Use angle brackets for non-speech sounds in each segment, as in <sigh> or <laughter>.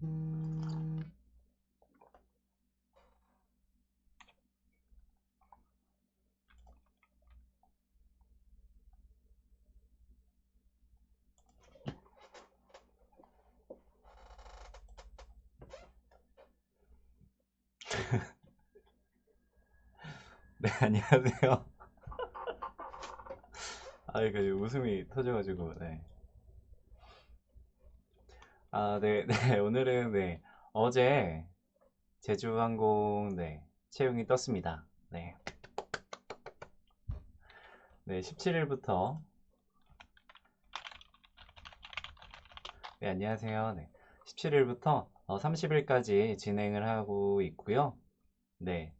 <laughs> 네, 안녕하세요. <laughs> 아, 이거 웃음이 터져가지고, 네. 아, 네, 네, <laughs> 오늘은, 네, 어제 제주항공, 네, 채용이 떴습니다. 네. 네, 17일부터, 네, 안녕하세요. 네, 17일부터 30일까지 진행을 하고 있고요. 네,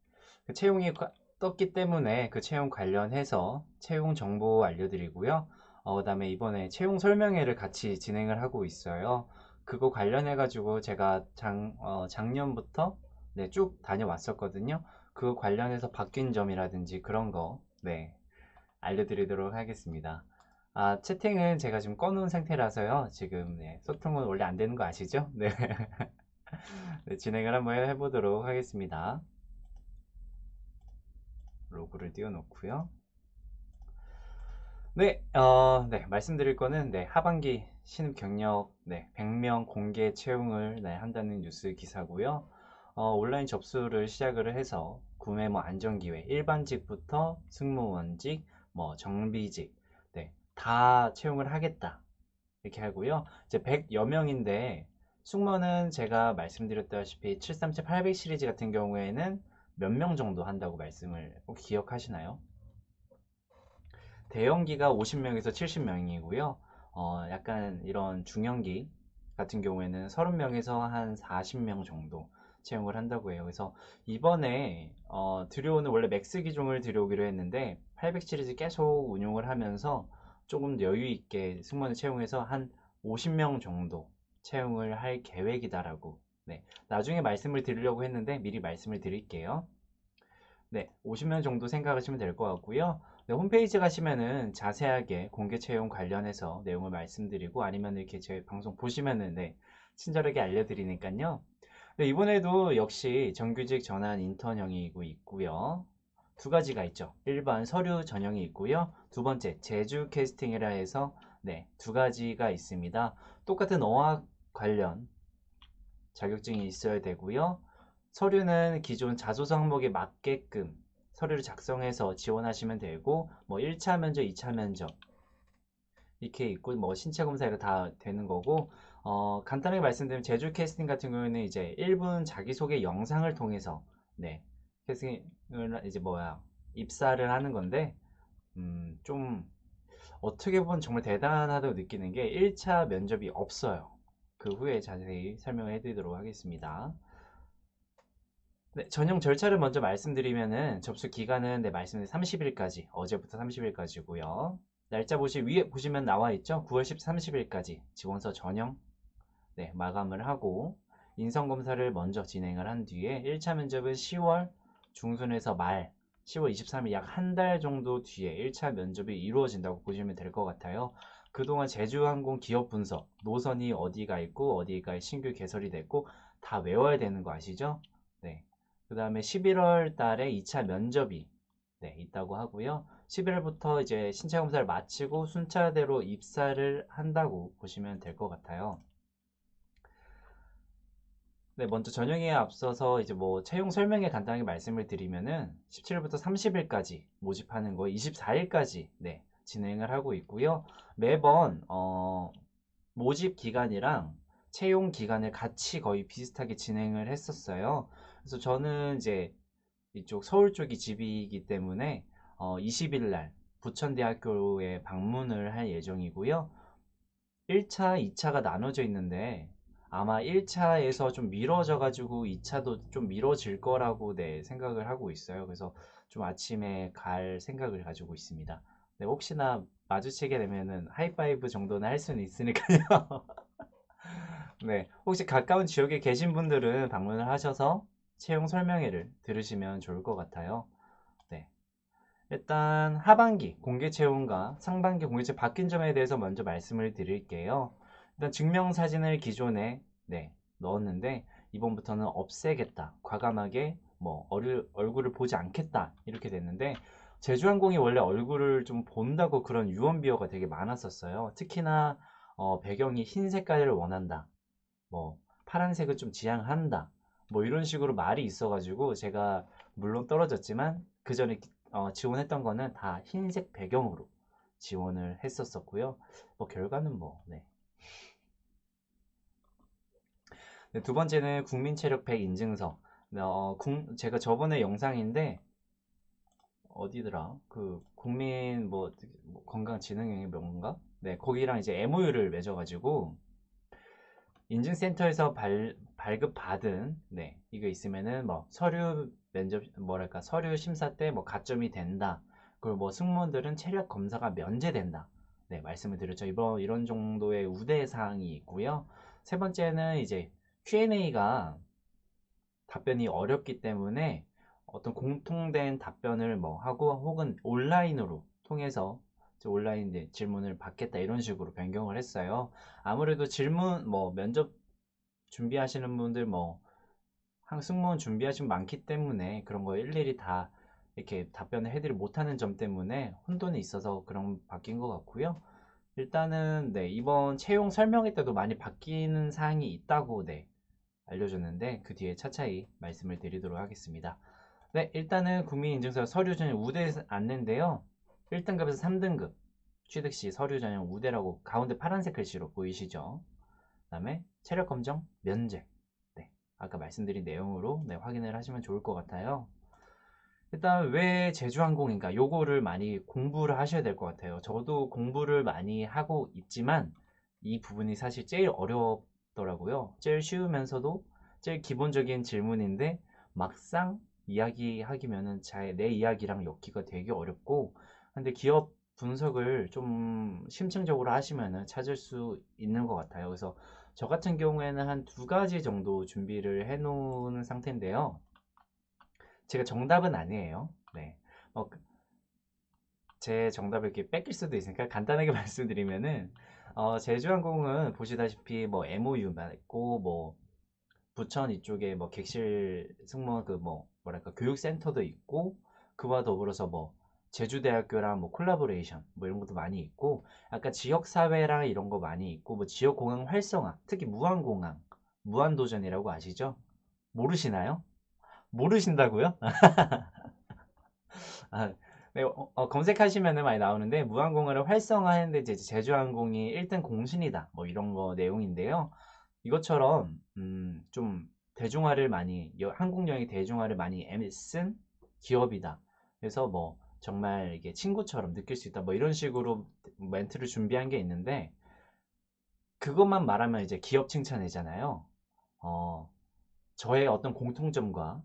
그 채용이 과- 떴기 때문에 그 채용 관련해서 채용 정보 알려드리고요. 어, 그다음에 이번에 채용 설명회를 같이 진행을 하고 있어요. 그거 관련해 가지고 제가 작, 어, 작년부터 네, 쭉 다녀왔었거든요. 그거 관련해서 바뀐 점이라든지 그런 거 네, 알려드리도록 하겠습니다. 아, 채팅은 제가 지금 꺼놓은 상태라서요. 지금 네, 소통은 원래 안 되는 거 아시죠? 네. <laughs> 네, 진행을 한번 해보도록 하겠습니다. 로고를 띄워놓고요. 네, 어, 네, 말씀드릴 거는 네, 하반기 신입 경력 네, 100명 공개 채용을 네, 한다는 뉴스 기사고요. 어, 온라인 접수를 시작을 해서 구매 뭐 안전기회 일반직부터 승무원직, 뭐 정비직 네, 다 채용을 하겠다 이렇게 하고요. 이제 100여 명인데 승무원은 제가 말씀드렸다시피 737, 800 시리즈 같은 경우에는 몇 명 정도 한다고 말씀을 꼭 기억하시나요? 대형기가 50명에서 70명이고요. 어, 약간 이런 중형기 같은 경우에는 30명에서 한 40명 정도 채용을 한다고 해요. 그래서 이번에 어, 들여오는 원래 맥스 기종을 들여오기로 했는데 800 시리즈 계속 운용을 하면서 조금 여유 있게 승무원을 채용해서 한 50명 정도 채용을 할 계획이다라고 네, 나중에 말씀을 드리려고 했는데 미리 말씀을 드릴게요. 네, 50명 정도 생각하시면 될 것 같고요. 네, 홈페이지 가시면은 자세하게 공개 채용 관련해서 내용을 말씀드리고 아니면 이렇게 제 방송 보시면은 네, 친절하게 알려드리니까요. 네, 이번에도 역시 정규직 전환 인턴 형이고 있고요. 두 가지가 있죠. 일반 서류 전형이 있고요. 두 번째 제주 캐스팅이라 해서 네, 두 가지가 있습니다. 똑같은 어학 관련 자격증이 있어야 되고요. 서류는 기존 자소서 항목에 맞게끔 서류를 작성해서 지원하시면 되고 뭐 1차 면접, 2차 면접 이렇게 있고 뭐 신체 검사가 다 되는 거고 어, 간단하게 말씀드리면 제주 캐스팅 같은 경우에는 이제 1분 자기소개 영상을 통해서 네 캐스팅을 이제 뭐야 입사를 하는 건데 음, 좀 어떻게 보면 정말 대단하다고 느끼는 게 1차 면접이 없어요. 그 후에 자세히 설명을 해드리도록 하겠습니다. 네, 전용 절차를 먼저 말씀드리면은 접수 기간은 네, 말씀드린 30일까지, 어제부터 30일까지고요. 날짜 보시 위에 보시면 나와 있죠? 9월 10, 30일까지 지원서 전형 네, 마감을 하고 인성 검사를 먼저 진행을 한 뒤에 1차 면접은 10월 중순에서 말 10월 23일 약 한 달 정도 뒤에 1차 면접이 이루어진다고 보시면 될 것 같아요. 그동안 제주항공 기업 분석, 노선이 어디가 있고 어디가 신규 개설이 됐고 다 외워야 되는 거 아시죠? 네. 그 다음에 11월 달에 2차 면접이 네, 있다고 하고요. 11월부터 이제 신체 검사를 마치고 순차대로 입사를 한다고 보시면 될 것 같아요. 네, 먼저 전형에 앞서서 이제 뭐 채용 설명에 간단하게 말씀을 드리면은 17일부터 30일까지 모집하는 거 24일까지 네, 진행을 하고 있고요. 매번 어, 모집 기간이랑 채용 기간을 같이 거의 비슷하게 진행을 했었어요. 그래서 저는 이제 이쪽 서울 쪽이 집이기 때문에 어, 20일 날 부천대학교에 방문을 할 예정이고요. 1차, 2차가 나눠져 있는데 아마 1차에서 좀 미뤄져 가지고 2차도 좀 미뤄질 거라고 네, 생각을 하고 있어요. 그래서 좀 아침에 갈 생각을 가지고 있습니다. 네, 혹시나 마주치게 되면은 하이파이브 정도는 할 수는 있으니까요. <laughs> 네, 혹시 가까운 지역에 계신 분들은 방문을 하셔서 채용 설명회를 들으시면 좋을 것 같아요. 네. 일단 하반기 공개 채용과 상반기 공개 채용 바뀐 점에 대해서 먼저 말씀을 드릴게요. 일단 증명 사진을 기존에 네, 넣었는데 이번부터는 없애겠다. 과감하게 뭐 얼, 얼굴을 보지 않겠다. 이렇게 됐는데 제주항공이 원래 얼굴을 좀 본다고 그런 유언비어가 되게 많았었어요. 특히나 어, 배경이 흰 색깔을 원한다. 뭐 파란색을 좀 지향한다. 뭐 이런 식으로 말이 있어가지고 제가 물론 떨어졌지만 그 전에 어, 지원했던 거는 다 흰색 배경으로 지원을 했었었고요. 뭐 결과는 뭐 네. 네, 두 번째는 국민체력 100 인증서. 어, 국- 제가 저번에 영상인데 어디더라? 그 국민 뭐, 뭐 건강진흥위원회 뭔가? 네, 거기랑 이제 MOU를 맺어가지고 인증센터에서 발, 발급받은 네 이거 있으면은 뭐 서류 면접 뭐랄까 서류 심사 때 뭐 가점이 된다. 그리고 뭐 승무원들은 체력 검사가 면제된다. 네 말씀을 드렸죠. 이번 이런 정도의 우대 사항이 있고요. 세 번째는 이제 Q&A가 답변이 어렵기 때문에 어떤 공통된 답변을 뭐 하고 혹은 온라인으로 통해서 온라인 이제 질문을 받겠다 이런 식으로 변경을 했어요. 아무래도 질문 뭐 면접 준비하시는 분들 뭐 한- 승무원 준비하신 분 많기 때문에 그런 거 일일이 다 이렇게 답변을 해드리 못하는 점 때문에 혼돈이 있어서 그런 바뀐 것 같고요. 일단은 네 이번 채용 설명회 때도 많이 바뀌는 사항이 있다고 네 알려줬는데 그 뒤에 차차히 말씀을 드리도록 하겠습니다. 네, 일단은 국민인증서 서류 전형 우대 안내인데요. 1등급에서 3등급 취득 시 서류 전형 우대라고 가운데 파란색 글씨로 보이시죠? 그 다음에 체력 검정 면제. 네, 아까 말씀드린 내용으로 네, 확인을 하시면 좋을 것 같아요. 일단 왜 제주항공인가? 요거를 많이 공부를 하셔야 될 것 같아요. 저도 공부를 많이 하고 있지만 이 부분이 사실 제일 어렵더라고요. 제일 쉬우면서도 제일 기본적인 질문인데 막상 이야기하기면은 잘내 이야기랑 엮기가 되게 어렵고 근데 기업 분석을 좀 심층적으로 하시면은 찾을 수 있는 것 같아요. 그래서 저 같은 경우에는 한 두 가지 정도 준비를 해 놓은 상태인데요. 제가 정답은 아니에요. 네. 어, 그- 제 정답을 이렇게 뺏길 수도 있으니까 간단하게 <laughs> 말씀드리면은 어, 제주항공은 보시다시피 뭐 MOU만 있고 뭐 부천 이쪽에 뭐 객실 승무원 그 뭐 뭐랄까 교육센터도 있고 그와 더불어서 뭐 제주대학교랑 뭐 콜라보레이션 뭐 이런 것도 많이 있고 약간 지역사회랑 이런 거 많이 있고 뭐 지역공항 활성화 특히 무한공항 무한도전이라고 아시죠? 모르시나요? 모르신다고요? <laughs> 아, 네, 어, 어, 검색하시면은 많이 나오는데 무한공항을 활성화했는데 이제 제주항공이 1등 공신이다 뭐 이런 거 내용인데요. 이것처럼 음, 좀 대중화를 많이 여- 한국 여행이 대중화를 많이 애쓴 기업이다. 그래서 뭐 정말 이게 친구처럼 느낄 수 있다. 뭐 이런 식으로 멘트를 준비한 게 있는데 그것만 말하면 이제 기업 칭찬이잖아요. 어, 저의 어떤 공통점과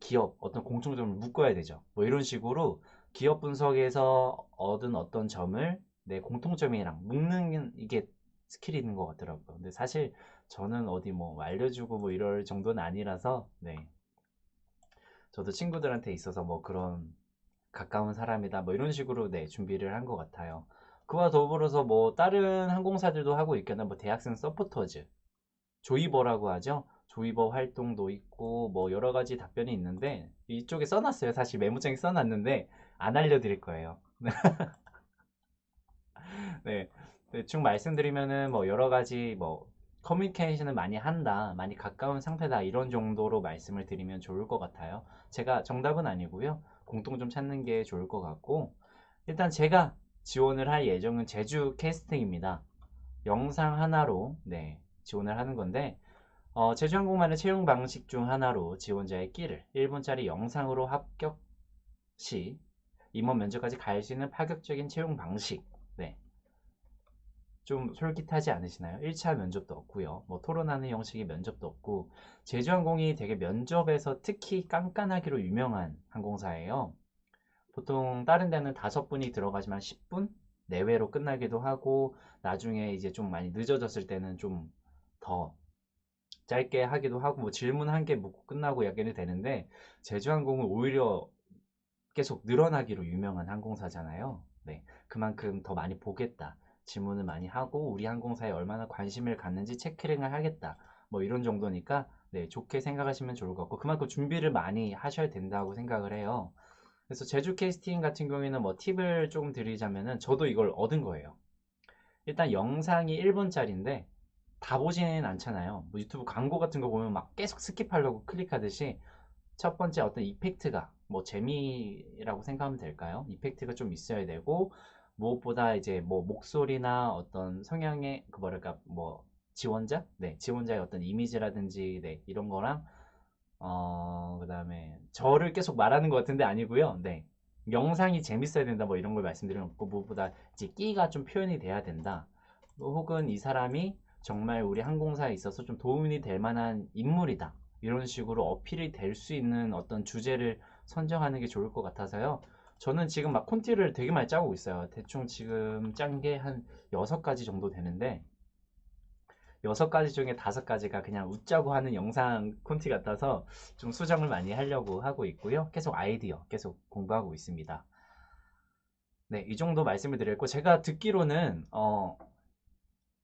기업 어떤 공통점을 묶어야 되죠. 뭐 이런 식으로 기업 분석에서 얻은 어떤 점을 내 공통점이랑 묶는 이게 스킬이 있는 것 같더라고요. 근데 사실 저는 어디 뭐 알려주고 뭐 이럴 정도는 아니라서 네. 저도 친구들한테 있어서 뭐 그런 가까운 사람이다 뭐 이런 식으로 네 준비를 한 것 같아요. 그와 더불어서 뭐 다른 항공사들도 하고 있거나 뭐 대학생 서포터즈 조이버라고 하죠. 조이버 활동도 있고 뭐 여러 가지 답변이 있는데 이쪽에 써놨어요. 사실 메모장에 써놨는데 안 알려드릴 거예요. <laughs> 네, 대충 말씀드리면은 뭐 여러 가지 뭐 커뮤니케이션을 많이 한다, 많이 가까운 상태다 이런 정도로 말씀을 드리면 좋을 것 같아요. 제가 정답은 아니고요. 공통점 찾는 게 좋을 것 같고 일단 제가 지원을 할 예정은 제주 캐스팅입니다. 영상 하나로 네, 지원을 하는 건데 어, 제주항공만의 채용 방식 중 하나로 지원자의 끼를 1분짜리 영상으로 합격 시 임원 면접까지 갈 수 있는 파격적인 채용 방식. 네. 좀 솔깃하지 않으시나요? 1차 면접도 없고요. 뭐 토론하는 형식의 면접도 없고 제주항공이 되게 면접에서 특히 깐깐하기로 유명한 항공사예요. 보통 다른 데는 다섯 분이 들어가지만 10분 내외로 끝나기도 하고 나중에 이제 좀 많이 늦어졌을 때는 좀 더 짧게 하기도 하고 뭐 질문 한 개 묻고 끝나고 약간이 되는데 제주항공은 오히려 계속 늘어나기로 유명한 항공사잖아요. 네, 그만큼 더 많이 보겠다. 질문을 많이 하고 우리 항공사에 얼마나 관심을 갖는지 체크링을 하겠다. 뭐 이런 정도니까 네, 좋게 생각하시면 좋을 것 같고 그만큼 준비를 많이 하셔야 된다고 생각을 해요. 그래서 제주 캐스팅 같은 경우에는 뭐 팁을 조금 드리자면은 저도 이걸 얻은 거예요. 일단 영상이 1분짜리인데 다 보지는 않잖아요. 뭐 유튜브 광고 같은 거 보면 막 계속 스킵하려고 클릭하듯이 첫 번째 어떤 이펙트가 뭐 재미라고 생각하면 될까요? 이펙트가 좀 있어야 되고 무엇보다 이제 뭐 목소리나 어떤 성향의 그 뭐랄까 뭐 지원자? 네, 지원자의 어떤 이미지라든지 네, 이런 거랑 어, 그다음에 저를 계속 말하는 것 같은데 아니고요. 네. 영상이 재밌어야 된다 뭐 이런 걸 말씀드리는 거고 무엇보다 이제 끼가 좀 표현이 돼야 된다. 뭐 혹은 이 사람이 정말 우리 항공사에 있어서 좀 도움이 될 만한 인물이다. 이런 식으로 어필이 될 수 있는 어떤 주제를 선정하는 게 좋을 것 같아서요. 저는 지금 막 콘티를 되게 많이 짜고 있어요. 대충 지금 짠 게 한 6가지 정도 되는데 여섯 가지 중에 다섯 가지가 그냥 웃자고 하는 영상 콘티 같아서 좀 수정을 많이 하려고 하고 있고요. 계속 아이디어 계속 공부하고 있습니다. 네, 이 정도 말씀을 드렸고 제가 듣기로는 어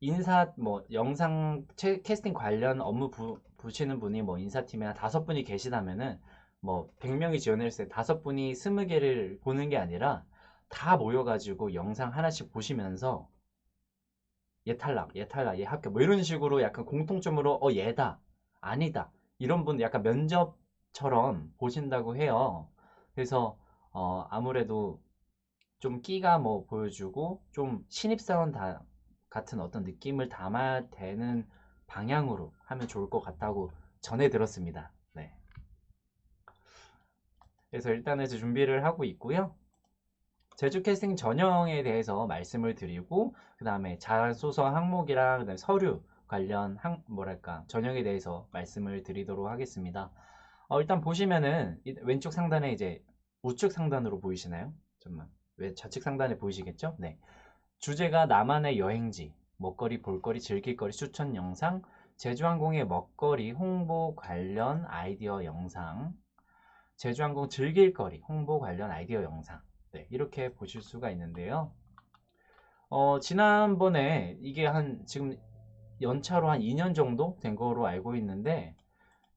인사 뭐 영상 채, 캐스팅 관련 업무 부, 부시는 분이 뭐 인사팀에 한 다섯 분이 계시다면은 뭐 100명이 지원했을 때 다섯 분이 20개를 보는 게 아니라 다 모여가지고 영상 하나씩 보시면서 얘 탈락, 얘 탈락, 얘 합격 뭐 이런 식으로 약간 공통점으로 어 얘다, 아니다 이런 분 약간 면접처럼 보신다고 해요. 그래서 어 아무래도 좀 끼가 뭐 보여주고 좀 신입사원 다 같은 어떤 느낌을 담아야 되는 방향으로 하면 좋을 것 같다고 전해 들었습니다. 네. 그래서 일단은 이제 준비를 하고 있고요. 제주 캐스팅 전형에 대해서 말씀을 드리고 그 다음에 자소서 항목이랑 그다음에 서류 관련 항 뭐랄까 전형에 대해서 말씀을 드리도록 하겠습니다. 어, 일단 보시면은 왼쪽 상단에 이제 우측 상단으로 보이시나요? 잠만 왜 좌측 상단에 보이시겠죠? 네. 주제가 나만의 여행지, 먹거리, 볼거리, 즐길거리, 추천 영상, 제주항공의 먹거리, 홍보 관련 아이디어 영상, 제주항공 즐길거리, 홍보 관련 아이디어 영상, 네, 이렇게 보실 수가 있는데요. 어, 지난번에 이게 한 지금 연차로 한 2년 정도 된 거로 알고 있는데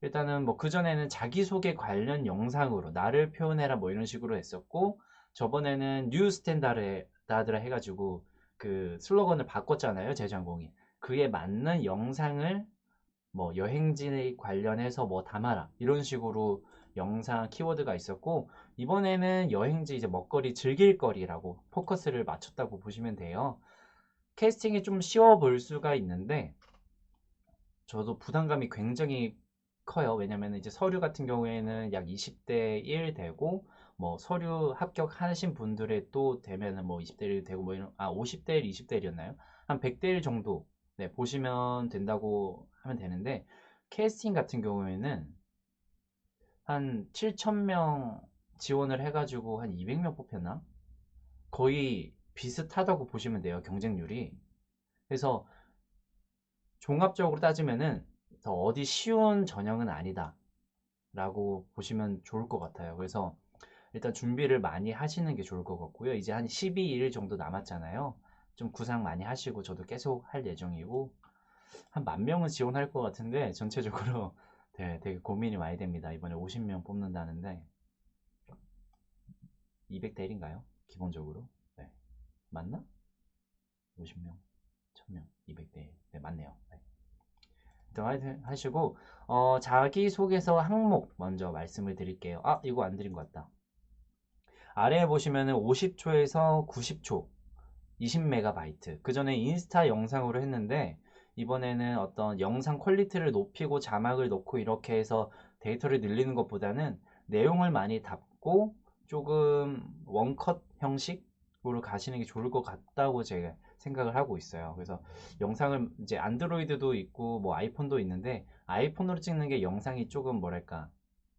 일단은 뭐 그전에는 자기소개 관련 영상으로 나를 표현해라 뭐 이런 식으로 했었고 저번에는 뉴 스탠다드라 해가지고 그 슬로건을 바꿨잖아요 제주항공이 그에 맞는 영상을 뭐 여행지 관련해서 뭐 담아라 이런 식으로 영상 키워드가 있었고 이번에는 여행지 이제 먹거리 즐길 거리라고 포커스를 맞췄다고 보시면 돼요. 캐스팅이 좀 쉬워 보일 수가 있는데 저도 부담감이 굉장히 커요. 왜냐면 이제 서류 같은 경우에는 약 20대 1 되고 뭐 서류 합격하신 분들의 또 되면은 뭐 20대 1 되고 뭐 이런 아 50대 1, 20대 1이었나요? 한 100대 1 정도 네, 보시면 된다고 하면 되는데 캐스팅 같은 경우에는 한 7,000명 지원을 해가지고 한 200명 뽑혔나? 거의 비슷하다고 보시면 돼요. 경쟁률이. 그래서 종합적으로 따지면은 더 어디 쉬운 전형은 아니다. 라고 보시면 좋을 것 같아요. 그래서 일단 준비를 많이 하시는 게 좋을 것 같고요. 이제 한 12일 정도 남았잖아요. 좀 구상 많이 하시고 저도 계속 할 예정이고 한 만 명은 지원할 것 같은데 전체적으로 네, 되게 고민이 많이 됩니다. 이번에 50명 뽑는다는데 200대 1인가요? 기본적으로 네. 맞나? 50명, 1000명, 200대 1 네, 맞네요. 네. 일단 하시고 어, 자기소개서 항목 먼저 말씀을 드릴게요. 아 이거 안 드린 것 같다. 아래에 보시면은 50초에서 90초 20MB 그 전에 인스타 영상으로 했는데 이번에는 어떤 영상 퀄리티를 높이고 자막을 넣고 이렇게 해서 데이터를 늘리는 것보다는 내용을 많이 담고 조금 원컷 형식으로 가시는 게 좋을 것 같다고 제가 생각을 하고 있어요. 그래서 영상을 이제 안드로이드도 있고 뭐 아이폰도 있는데 아이폰으로 찍는 게 영상이 조금 뭐랄까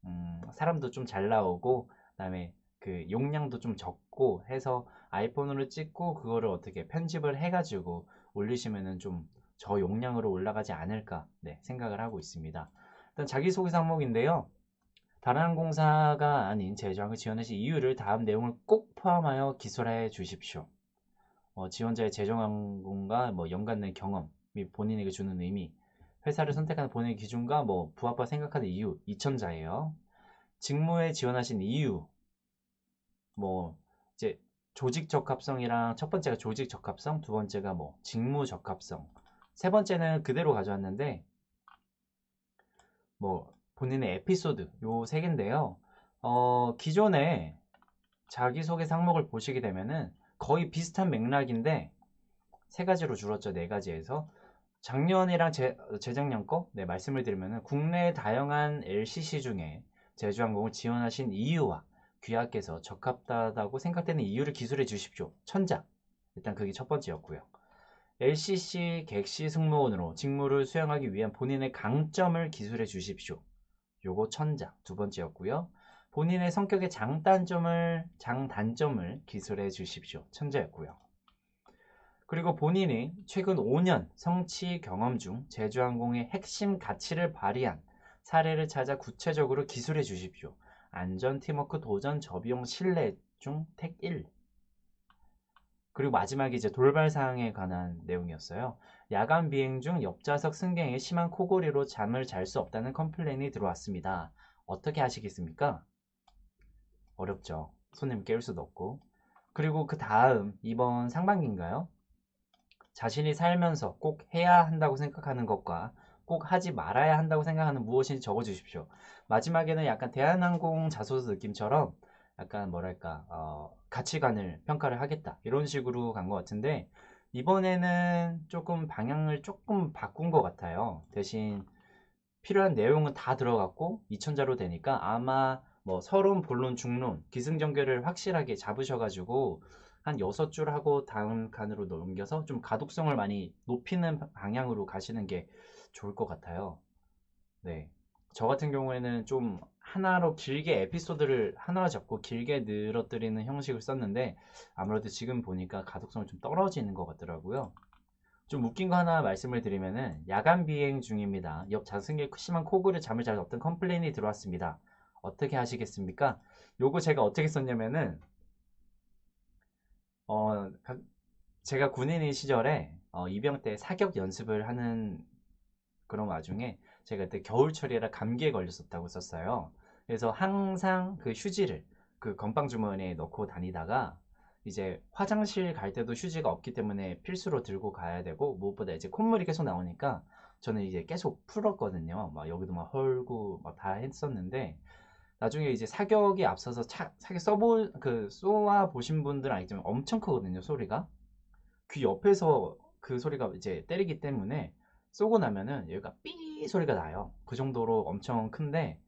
음, 사람도 좀 잘 나오고 그다음에 그 용량도 좀 적고 해서 아이폰으로 찍고 그거를 어떻게 편집을 해가지고 올리시면은 좀 저 용량으로 올라가지 않을까 네, 생각을 하고 있습니다. 일단 자기소개서 항목인데요. 다른 항공사가 아닌 제주항을 지원하신 이유를 다음 내용을 꼭 포함하여 기술해 주십시오. 어, 지원자의 제주항공과 뭐 연관된 경험 및 본인에게 주는 의미 회사를 선택하는 본인의 기준과 뭐 부합과 생각하는 이유, 이천자예요. 직무에 지원하신 이유, 뭐 이제 조직 적합성이랑 첫 번째가 조직 적합성, 두 번째가 뭐 직무 적합성, 세 번째는 그대로 가져왔는데 뭐 본인의 에피소드 요 세 개인데요. 어, 기존에 자기소개 상목을 보시게 되면은 거의 비슷한 맥락인데 세 가지로 줄었죠. 네 가지에서 작년이랑 재, 재작년 거 네, 말씀을 드리면은 국내 다양한 LCC 중에 제주항공을 지원하신 이유와 귀하께서 적합하다고 생각되는 이유를 기술해 주십시오. 천자. 일단 그게 첫 번째였고요. LCC 객시 승무원으로 직무를 수행하기 위한 본인의 강점을 기술해 주십시오. 요거 천자. 두 번째였고요. 본인의 성격의 장단점을 장단점을 기술해 주십시오. 천자였고요. 그리고 본인이 최근 5년 성취 경험 중 제주항공의 핵심 가치를 발휘한 사례를 찾아 구체적으로 기술해 주십시오. 안전, 팀워크, 도전, 저비용, 신뢰 중 택 1. 그리고 마지막에 이제 돌발 사항에 관한 내용이었어요. 야간 비행 중 옆좌석 승객의 심한 코골이로 잠을 잘 수 없다는 컴플레인이 들어왔습니다. 어떻게 하시겠습니까? 어렵죠. 손님 깨울 수도 없고. 그리고 그 다음 이번 상반기인가요? 자신이 살면서 꼭 해야 한다고 생각하는 것과 꼭 하지 말아야 한다고 생각하는 무엇인지 적어주십시오. 마지막에는 약간 대한항공 자소서 느낌처럼 약간 뭐랄까 어, 가치관을 평가를 하겠다 이런 식으로 간 것 같은데 이번에는 조금 방향을 조금 바꾼 것 같아요. 대신 필요한 내용은 다 들어갔고 2천자로 되니까 아마 뭐 서론, 본론, 중론, 기승전결을 확실하게 잡으셔가지고 한 6줄 하고 다음 칸으로 넘겨서 좀 가독성을 많이 높이는 방향으로 가시는 게 좋을 것 같아요. 네. 저 같은 경우에는 좀 하나로 길게 에피소드를 하나 잡고 길게 늘어뜨리는 형식을 썼는데 아무래도 지금 보니까 가독성이 좀 떨어지는 것 같더라고요. 좀 웃긴 거 하나 말씀을 드리면은 야간 비행 중입니다. 옆 좌승객 심한 코골이 잠을 잘 없던 컴플레인이 들어왔습니다. 어떻게 하시겠습니까? 요거 제가 어떻게 썼냐면은 어 제가 군인인 시절에 어, 입영 때 사격 연습을 하는 그런 와중에 제가 그때 겨울철이라 감기에 걸렸었다고 썼어요. 그래서 항상 그 휴지를 그 건빵 주머니에 넣고 다니다가 이제 화장실 갈 때도 휴지가 없기 때문에 필수로 들고 가야 되고 무엇보다 이제 콧물이 계속 나오니까 저는 이제 계속 풀었거든요. 막 여기도 막 헐고 막 다 했었는데 나중에 이제 사격이 앞서서 차, 사격 써보 그 쏘아 보신 분들은 알겠지만 엄청 크거든요 소리가 귀 옆에서 그 소리가 이제 때리기 때문에 쏘고 나면은 여기가 삐 소리가 나요. 그 정도로 엄청 큰데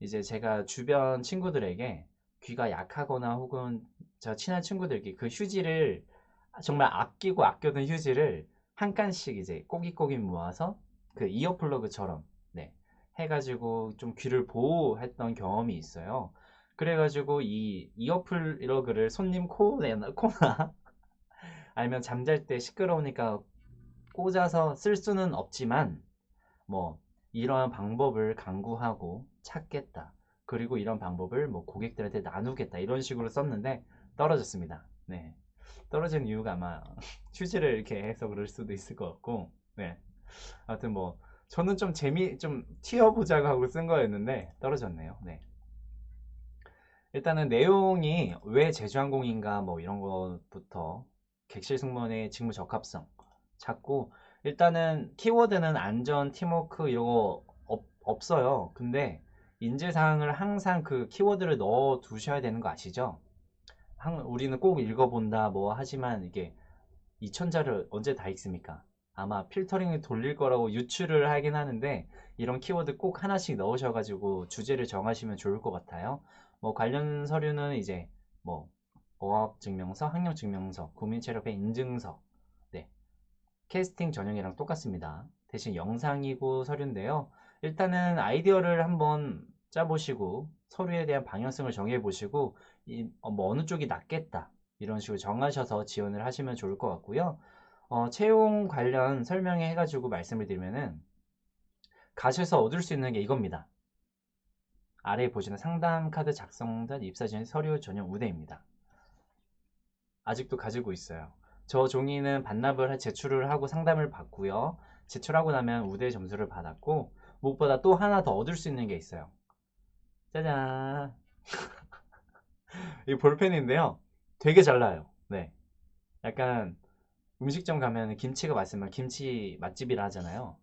이제 제가 주변 친구들에게 귀가 약하거나 혹은 저 친한 친구들에게 그 휴지를 정말 아끼고 아껴둔 휴지를 한 칸씩 이제 꼬깃꼬깃 모아서 그 이어 플러그처럼 네 해가지고 좀 귀를 보호했던 경험이 있어요. 그래가지고 이 이어 플러그를 손님 코나 코나 <laughs> 아니면 잠잘 때 시끄러우니까 꽂아서 쓸 수는 없지만 뭐 이러한 방법을 강구하고 찾겠다. 그리고 이런 방법을 뭐 고객들한테 나누겠다. 이런 식으로 썼는데 떨어졌습니다. 네. 떨어진 이유가 아마 <laughs> 휴지를 이렇게 해서 그럴 수도 있을 것 같고, 네. 아무튼 뭐, 저는 좀 재미, 좀 튀어보자고 하고 쓴 거였는데 떨어졌네요. 네. 일단은 내용이 왜 제주항공인가 뭐 이런 것부터 객실 승무원의 직무 적합성, 찾고 일단은 키워드는 안전, 팀워크 이거 없, 없어요. 근데 인재사항을 항상 그 키워드를 넣어 두셔야 되는 거 아시죠? 한, 우리는 꼭 읽어본다 뭐 하지만 이게 2천자를 언제 다 읽습니까? 아마 필터링을 돌릴 거라고 유출을 하긴 하는데 이런 키워드 꼭 하나씩 넣으셔가지고 주제를 정하시면 좋을 것 같아요. 뭐 관련 서류는 이제 뭐 어학 증명서, 학력 증명서, 국민체력회 인증서 캐스팅 전형이랑 똑같습니다. 대신 영상이고 서류인데요. 일단은 아이디어를 한번 짜보시고 서류에 대한 방향성을 정해보시고 이, 어, 뭐 어느 쪽이 낫겠다 이런 식으로 정하셔서 지원을 하시면 좋을 것 같고요. 어, 채용 관련 설명해 해가지고 말씀을 드리면은 가셔서 얻을 수 있는 게 이겁니다. 아래에 보시는 상담 카드 작성단 입사 전 서류 전형 우대입니다. 아직도 가지고 있어요. 저 종이는 반납을 제출을 하고 상담을 받고요. 제출하고 나면 우대 점수를 받았고 무엇보다 또 하나 더 얻을 수 있는 게 있어요. 짜잔. <laughs> 이 볼펜인데요. 되게 잘 나요. 네. 약간 음식점 가면 김치가 맛있으면 김치 맛집이라 하잖아요.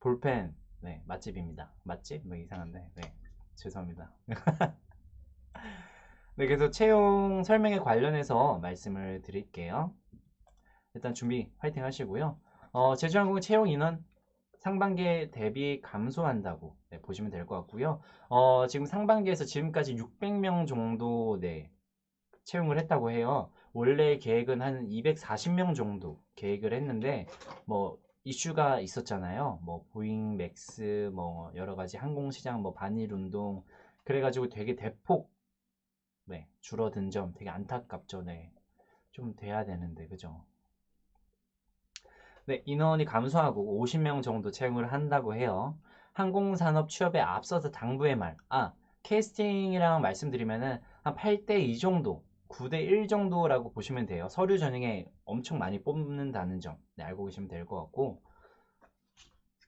볼펜, 네, 맛집입니다. 맛집? 뭐 이상한데, 네, 죄송합니다. <laughs> 네, 그래서 채용 설명에 관련해서 말씀을 드릴게요. 일단 준비 화이팅 하시고요. 어, 제주항공 채용 인원 상반기 대비 감소한다고 네, 보시면 될 것 같고요. 어, 지금 상반기에서 지금까지 600명 정도 네, 채용을 했다고 해요. 원래 계획은 한 240명 정도 계획을 했는데 뭐 이슈가 있었잖아요. 뭐 보잉 맥스 뭐 여러 가지 항공 시장 뭐 반일 운동 그래 가지고 되게 대폭 네, 줄어든 점 되게 안타깝죠. 네. 좀 돼야 되는데 그죠? 네, 인원이 감소하고 50명 정도 채용을 한다고 해요. 항공산업 취업에 앞서서 당부의 말. 아, 캐스팅이랑 말씀드리면은 한 8대 2 정도, 9대 1 정도라고 보시면 돼요. 서류 전형에 엄청 많이 뽑는다는 점. 네, 알고 계시면 될 것 같고.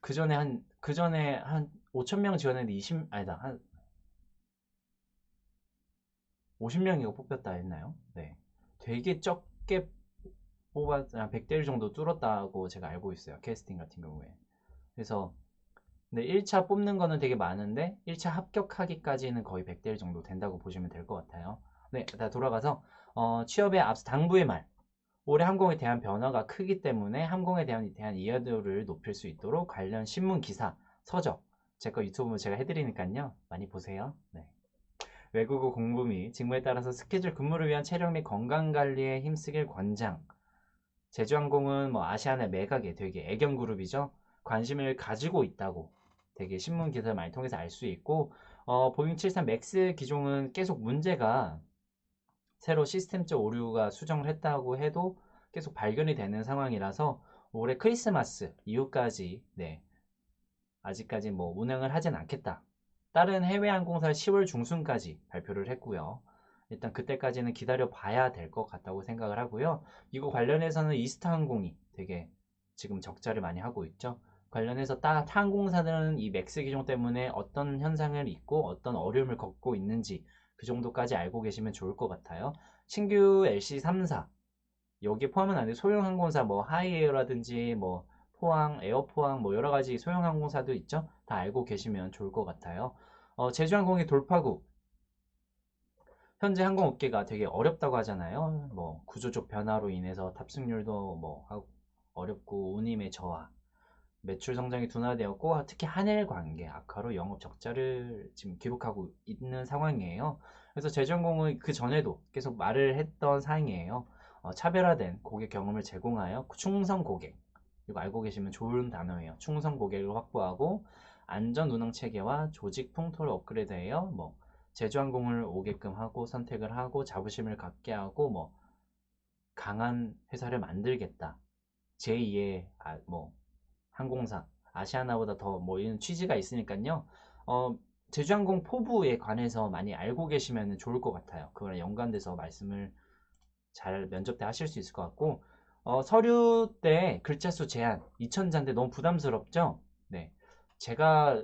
그 전에 한, 그 전에 한 5천명 지원했는데 20, 아니다, 한 50명이가 뽑혔다 했나요? 네. 되게 적게 뽑았, 한 100대 1 정도 뚫었다고 제가 알고 있어요. 캐스팅 같은 경우에. 그래서, 네, 1차 뽑는 거는 되게 많은데, 1차 합격하기까지는 거의 100대 1 정도 된다고 보시면 될 것 같아요. 네, 다 돌아가서, 어, 취업에 앞서 당부의 말. 올해 항공에 대한 변화가 크기 때문에 항공에 대한, 대한 이해도를 높일 수 있도록 관련 신문 기사, 서적, 제 거 유튜브 제가 해드리니까요. 많이 보세요. 네. 외국어 공부 및 직무에 따라서 스케줄 근무를 위한 체력 및 건강 관리에 힘쓰길 권장. 제주항공은 뭐 아시아나 매각에 되게 애견 그룹이죠. 관심을 가지고 있다고 되게 신문 기사를 많이 통해서 알 수 있고 어, 보잉 73 맥스 기종은 계속 문제가 새로 시스템적 오류가 수정을 했다고 해도 계속 발견이 되는 상황이라서 올해 크리스마스 이후까지 네 아직까지 뭐 운행을 하진 않겠다 다른 해외 항공사 10월 중순까지 발표를 했고요. 일단 그때까지는 기다려 봐야 될 것 같다고 생각을 하고요. 이거 관련해서는 이스타 항공이 되게 지금 적자를 많이 하고 있죠. 관련해서 타 항공사들은 이 맥스 기종 때문에 어떤 현상을 있고 어떤 어려움을 겪고 있는지 그 정도까지 알고 계시면 좋을 것 같아요. 신규 LC 3사 여기에 포함은 안 돼. 소형 항공사 뭐 하이에어라든지 뭐 포항, 에어포항 뭐 여러 가지 소형 항공사도 있죠. 다 알고 계시면 좋을 것 같아요. 어, 제주항공의 돌파구 현재 항공업계가 되게 어렵다고 하잖아요. 뭐 구조적 변화로 인해서 탑승률도 뭐 어렵고 운임의 저하, 매출 성장이 둔화되었고 특히 한일 관계 악화로 영업 적자를 지금 기록하고 있는 상황이에요. 그래서 제주항공은 그 전에도 계속 말을 했던 사항이에요. 어, 차별화된 고객 경험을 제공하여 충성 고객 이거 알고 계시면 좋은 단어예요. 충성 고객을 확보하고 안전 운항 체계와 조직 풍토를 업그레이드해요. 뭐 제주항공을 오게끔 하고 선택을 하고 자부심을 갖게 하고 뭐 강한 회사를 만들겠다. 제2의 아, 뭐 항공사 아시아나보다 더 뭐 이런 취지가 있으니까요. 어, 제주항공 포부에 관해서 많이 알고 계시면 좋을 것 같아요. 그거랑 연관돼서 말씀을 잘 면접 때 하실 수 있을 것 같고 어, 서류 때 글자 수 제한 2,000자인데 너무 부담스럽죠? 네. 제가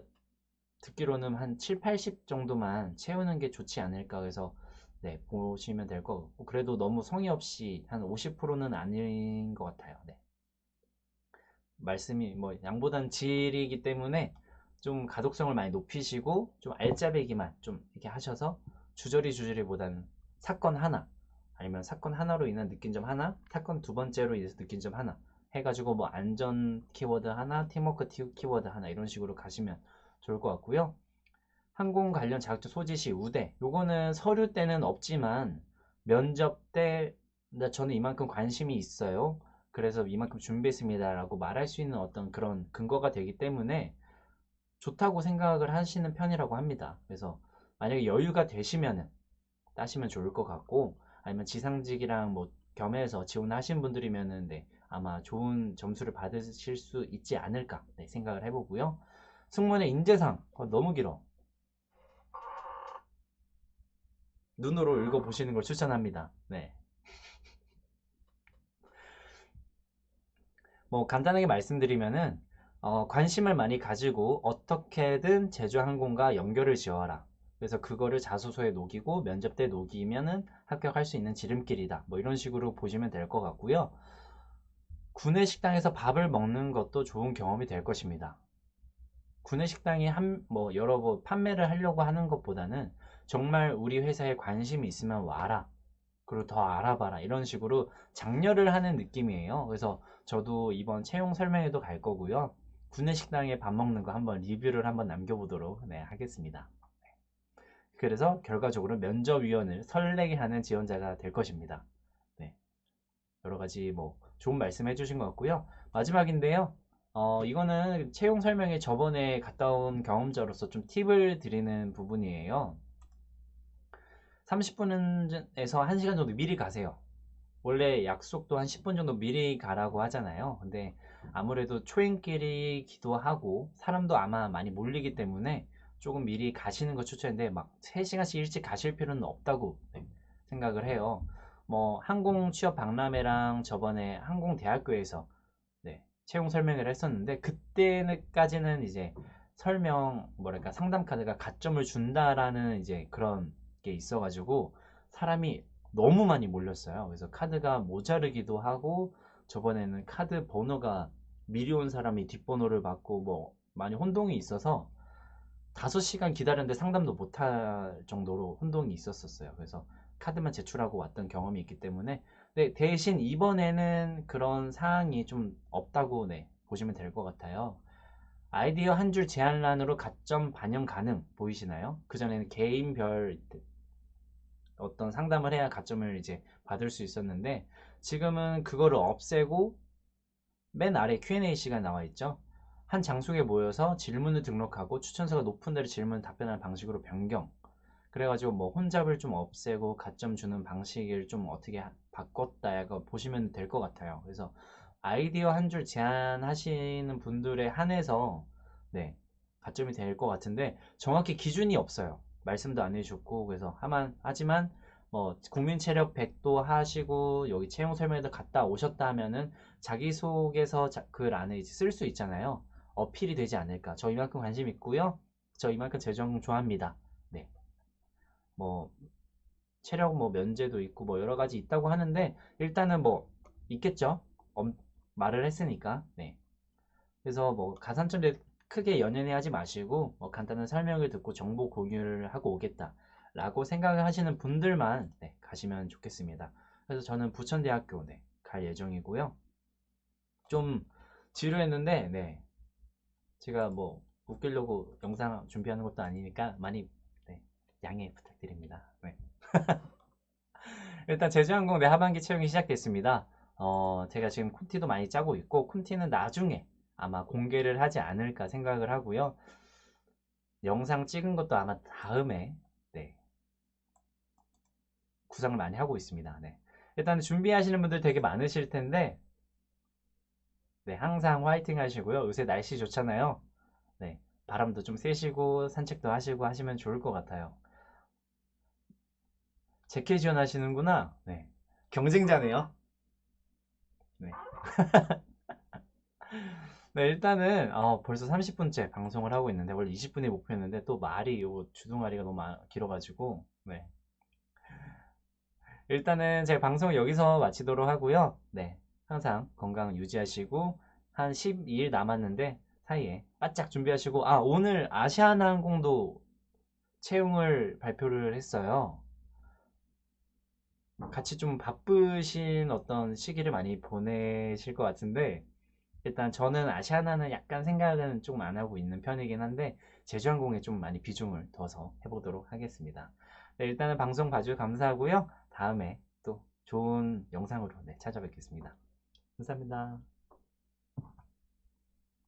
듣기로는 한 7, 80 정도만 채우는 게 좋지 않을까 해서 네, 보시면 될 것 같고 그래도 너무 성의 없이 한 50%는 아닌 것 같아요. 네. 말씀이 뭐 양보단 질이기 때문에 좀 가독성을 많이 높이시고 좀 알짜배기만 좀 이렇게 하셔서 주저리 주저리보다는 사건 하나 아니면 사건 하나로 인한 느낀 점 하나, 사건 두 번째로 인해서 느낀 점 하나 해가지고 뭐 안전 키워드 하나, 팀워크 키워드 하나 이런 식으로 가시면 좋을 것 같고요. 항공 관련 자격증 소지 시 우대 요거는 서류 때는 없지만 면접 때 저는 이만큼 관심이 있어요. 그래서 이만큼 준비했습니다 라고 말할 수 있는 어떤 그런 근거가 되기 때문에 좋다고 생각을 하시는 편이라고 합니다. 그래서 만약에 여유가 되시면은 따시면 좋을 것 같고 아니면 지상직이랑 뭐 겸해서 지원하신 분들이면은 네, 아마 좋은 점수를 받으실 수 있지 않을까 네, 생각을 해보고요. 승무원의 인재상 어, 너무 길어. 눈으로 읽어보시는 걸 추천합니다. 네. 뭐 간단하게 말씀드리면은 어, 관심을 많이 가지고 어떻게든 제주항공과 연결을 지어라. 그래서 그거를 자소서에 녹이고 면접 때 녹이면은 합격할 수 있는 지름길이다. 뭐 이런 식으로 보시면 될 것 같고요. 구내 식당에서 밥을 먹는 것도 좋은 경험이 될 것입니다. 구내 식당이 한, 뭐 여러 뭐 판매를 하려고 하는 것보다는 정말 우리 회사에 관심이 있으면 와라. 그리고 더 알아봐라. 이런 식으로 장려를 하는 느낌이에요. 그래서 저도 이번 채용 설명회도 갈 거고요. 구내 식당에 밥 먹는 거 한번 리뷰를 한번 남겨보도록 네, 하겠습니다. 그래서 결과적으로 면접위원을 설레게 하는 지원자가 될 것입니다. 네. 여러 가지 뭐 좋은 말씀 해주신 것 같고요. 마지막인데요. 어, 이거는 채용 설명회 저번에 갔다 온 경험자로서 좀 팁을 드리는 부분이에요. 30분에서 1시간 정도 미리 가세요. 원래 약속도 한 10분 정도 미리 가라고 하잖아요. 근데 아무래도 초행길이 기도 하고 사람도 아마 많이 몰리기 때문에 조금 미리 가시는 거 추천인데 막 3시간씩 일찍 가실 필요는 없다고 네, 생각을 해요. 뭐 항공 취업 박람회랑 저번에 항공대학교에서 네, 채용 설명회를 했었는데 그때까지는 이제 설명 뭐랄까 상담 카드가 가점을 준다라는 이제 그런 게 있어가지고 사람이 너무 많이 몰렸어요. 그래서 카드가 모자르기도 하고 저번에는 카드 번호가 미리 온 사람이 뒷번호를 받고 뭐 많이 혼동이 있어서 5시간 기다렸는데 상담도 못할 정도로 혼동이 있었었어요. 그래서 카드만 제출하고 왔던 경험이 있기 때문에 네, 대신 이번에는 그런 사항이 좀 없다고 네, 보시면 될 것 같아요. 아이디어 한 줄 제안란으로 가점 반영 가능 보이시나요? 그전에는 개인별 어떤 상담을 해야 가점을 이제 받을 수 있었는데 지금은 그거를 없애고 맨 아래 Q&A 시간 나와 있죠. 한 장소에 모여서 질문을 등록하고 추천서가 높은 대로 질문 답변하는 방식으로 변경. 그래가지고 뭐 혼잡을 좀 없애고 가점 주는 방식을 좀 어떻게 바꿨다 약간 보시면 될 것 같아요. 그래서 아이디어 한 줄 제안하시는 분들에 한해서 네 가점이 될 것 같은데 정확히 기준이 없어요. 말씀도 안 해주셨고 그래서 하만 하지만 뭐 국민 체력 100도 하시고 여기 채용 설명에도 갔다 오셨다 하면은 자기 소개서 글 안에 쓸수 있잖아요. 어필이 되지 않을까. 저 이만큼 관심 있고요. 저 이만큼 재정 좋아합니다. 네. 뭐 체력 뭐 면제도 있고 뭐 여러 가지 있다고 하는데 일단은 뭐 있겠죠. 엄, 말을 했으니까. 네. 그래서 뭐 가산점에 크게 연연해 하지 마시고 뭐 간단한 설명을 듣고 정보 공유를 하고 오겠다. 라고 생각을 하시는 분들만 네, 가시면 좋겠습니다. 그래서 저는 부천대학교 네, 갈 예정이고요. 좀 지루했는데 네, 제가 뭐 웃기려고 영상 준비하는 것도 아니니까 많이 네, 양해 부탁드립니다. 네. <laughs> 일단 제주항공 내 하반기 채용이 시작됐습니다. 어, 제가 지금 쿤티도 많이 짜고 있고 쿤티는 나중에 아마 공개를 하지 않을까 생각을 하고요. 영상 찍은 것도 아마 다음에 네, 구상을 많이 하고 있습니다. 네. 일단 준비하시는 분들 되게 많으실 텐데 네, 항상 화이팅 하시고요. 요새 날씨 좋잖아요. 네, 바람도 좀 쐬시고 산책도 하시고 하시면 좋을 것 같아요. 제케 지원하시는구나. 네, 경쟁자네요. 네. <laughs> 네, 일단은 어, 벌써 30분째 방송을 하고 있는데 원래 20분이 목표였는데 또 말이 요 주둥아리가 너무 길어가지고 네. 일단은 제 방송 여기서 마치도록 하고요. 네, 항상 건강 유지하시고 한 12일 남았는데 사이에 바짝 준비하시고 아 오늘 아시아나항공도 채용을 발표를 했어요. 같이 좀 바쁘신 어떤 시기를 많이 보내실 것 같은데 일단 저는 아시아나는 약간 생각은 좀 안 하고 있는 편이긴 한데 제주항공에 좀 많이 비중을 둬서 해보도록 하겠습니다. 네, 일단은 방송 봐주셔서 감사하고요. 다음에 또 좋은 영상으로 네, 찾아뵙겠습니다. 감사합니다.